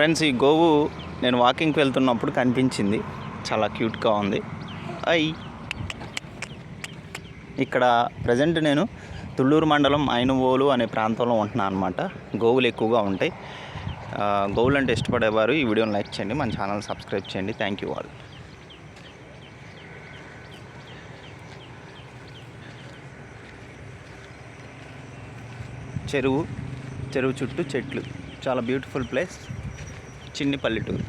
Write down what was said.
Friends ఈ గోవు నేను వాకింగ్కి వెళ్తున్నప్పుడు కనిపించింది. చాలా క్యూట్గా ఉంది. ఐ! ఇక్కడ ప్రజెంట్ నేను తుళ్ళూరు మండలం ఐనువోలు అనే ప్రాంతంలో ఉంటున్నాను అనమాట గోవులు ఎక్కువగా ఉంటాయి. గోవులు అంటే ఇష్టపడేవారు ఈ వీడియోని లైక్ చేయండి మన ఛానల్ సబ్స్క్రైబ్ చేయండి. Thank you all. చెరువు చెరువు చుట్టూ చెట్లు. చాలా బ్యూటిఫుల్ ప్లేస్. చిన్ని పల్లెటూరు.